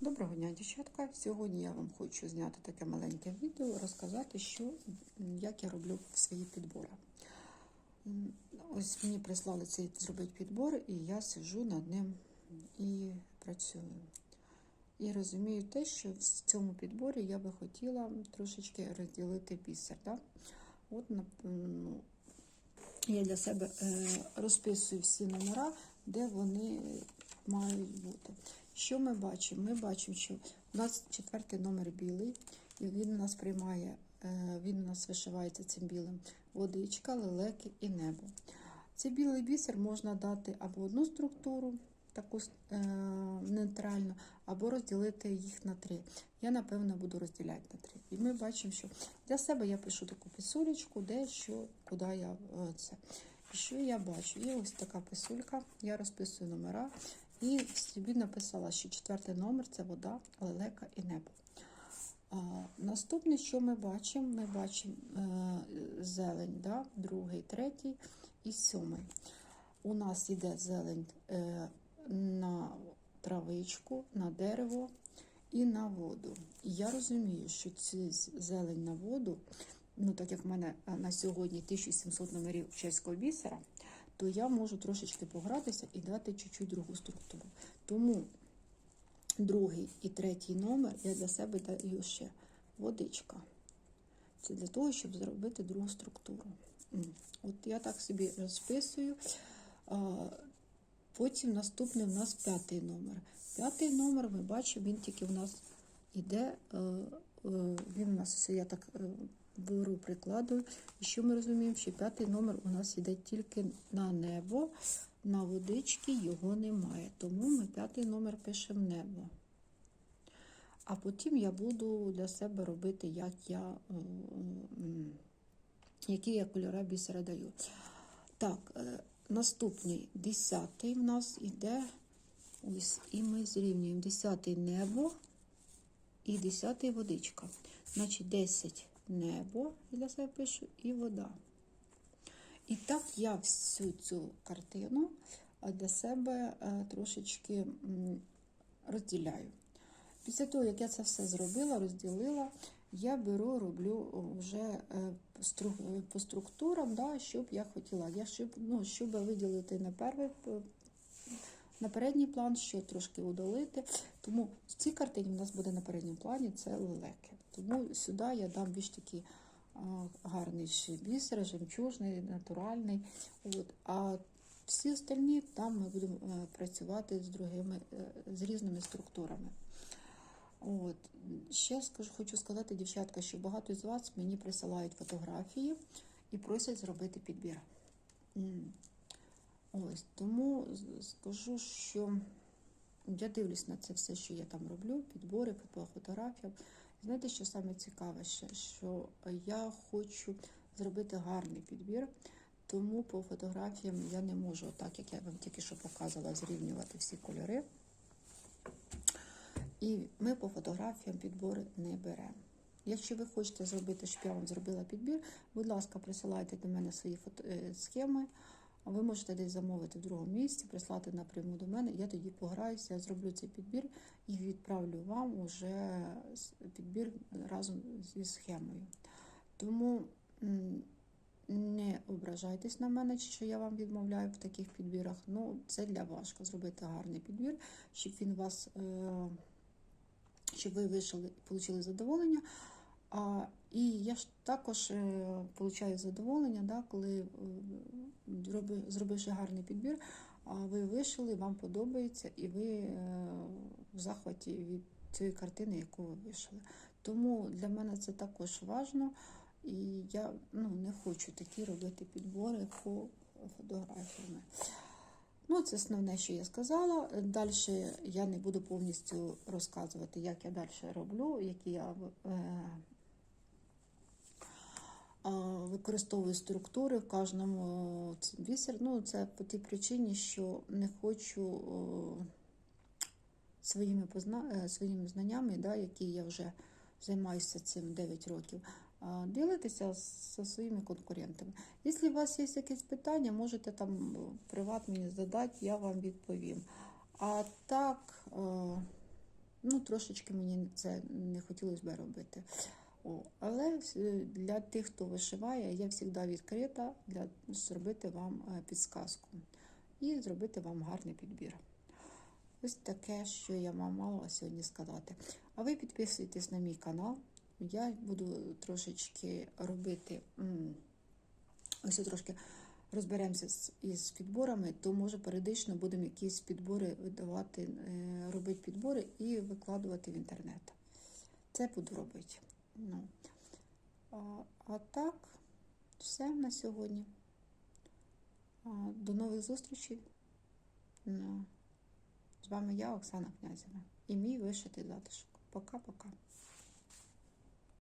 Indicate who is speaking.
Speaker 1: Доброго дня, дівчатка! Сьогодні я вам хочу зняти таке маленьке відео, розказати, що, як я роблю свої підбори. Ось мені прислали цей зробити підбор, і я сиджу над ним і працюю. І розумію те, що в цьому підборі я би хотіла трошечки розділити бісер. Да? От, ну, я для себе е, розписую всі номера, де вони мають бути. Що ми бачимо? Ми бачимо, що у нас четвертий номер білий, і він у нас приймає, е, він у нас вишивається цим білим водичка, лелеки і небо. Цей білий бісер можна дати або одну структуру, таку е, нейтральну, або розділити їх на три. Я, напевно, буду розділяти на три. І ми бачимо, що для себе я пишу таку писулечку, де що, куди я е, це. І що я бачу? Є ось така писулька, я розписую номера і собі написала, що четвертий номер це вода, лелека і небо. А, наступне, що ми бачимо? Ми бачимо е, зелень, да? другий, третій і сьомий. У нас йде зелень е, на травичку, на дерево і на воду. Я розумію, що ці зелень на воду, ну так як в мене е, на сьогодні 1700 номерів чеського бісера, то я можу трошечки погратися і дати чуть-чуть другу структуру. Тому другий і третій номер я для себе даю ще водичка. Це для того, щоб зробити другу структуру. От я так собі розписую. Потім наступний у нас п'ятий номер. П'ятий номер, ми бачимо, він тільки в нас іде, е, е, він у нас, я так е, беру, прикладую. І що ми розуміємо, що п'ятий номер у нас іде тільки на небо, на водички його немає. Тому ми п'ятий номер пишемо небо. А потім я буду для себе робити, як я, е, які я кольори бісера даю. Так, е, наступний десятий в нас іде. Ось, і ми зрівнюємо десятий небо і десятий водичка. Значить, 10 небо для себе пишу і вода. І так я всю цю картину для себе е, трошечки розділяю. Після того, як я це все зробила, розділила, я беру, роблю вже е, по структурам, да, що б я хотіла. Я щоб, ну, щоб виділити на перший на передній план, що трошки удалити. Тому в цій картині у нас буде на передньому плані це лелеки. Тому сюди я дам більш такий гарний ще бісер, жемчужний, натуральний. От. А всі остальні там ми будемо е, працювати з другими, е, з різними структурами. От. Ще скажу, хочу сказати, дівчатка, що багато з вас мені присилають фотографії і просять зробити підбір. Ось, тому скажу, що я дивлюсь на це все, що я там роблю, підбори фотографіям. Знаєте, що саме цікаве що я хочу зробити гарний підбір, тому по фотографіям я не можу, так як я вам тільки що показувала, зрівнювати всі кольори. І ми по фотографіям підбори не беремо. Якщо ви хочете зробити, щоб я вам зробила підбір, будь ласка, присилайте до мене свої фото... е, схеми. Ви можете десь замовити в другому місці, прислати напряму до мене. Я тоді пограюся, я зроблю цей підбір і відправлю вам уже підбір разом зі схемою. Тому не ображайтесь на мене, що я вам відмовляю в таких підбірах. Ну, це для важко зробити гарний підбір, щоб він вас. Е- щоб ви вийшли і отримали задоволення. І я ж також е, получаю задоволення, да, коли е, зроби- зробивши гарний підбір, а ви вийшли, вам подобається, і ви е, в захваті від цієї картини, яку ви вийшли. Тому для мене це також важливо, і я ну, не хочу такі робити підбори по фотографіями. Ну, це основне, що я сказала. Далі я не буду повністю розказувати, як я далі роблю, які я е, використовую структури в кожному бісер. Ну, це по тій причині, що не хочу своїми, позна... е, своїми знаннями, да, які я вже займаюся цим 9 років, ділитися зі своїми конкурентами. Якщо у вас є якісь питання, можете там приват мені задати, я вам відповім. А так, е, Ну, трошечки мені це не хотілося б робити. Але е, для тих, хто вишиває, я завжди відкрита для зробити вам е, підсказку і зробити вам гарний підбір. Ось таке, що я вам мала сьогодні сказати. А ви підписуйтесь на мій канал. Я буду трошечки робити. Ось трошки розберемося із підборами, то може періодично будемо якісь підбори видавати, е, робити підбори і викладувати в інтернет. Це буду робити. Ну. А, а так, все на сьогодні. А, До нових зустрічей. Ну. З вами я, Оксана Князева, і мій вишитий затишок. Пока-пока.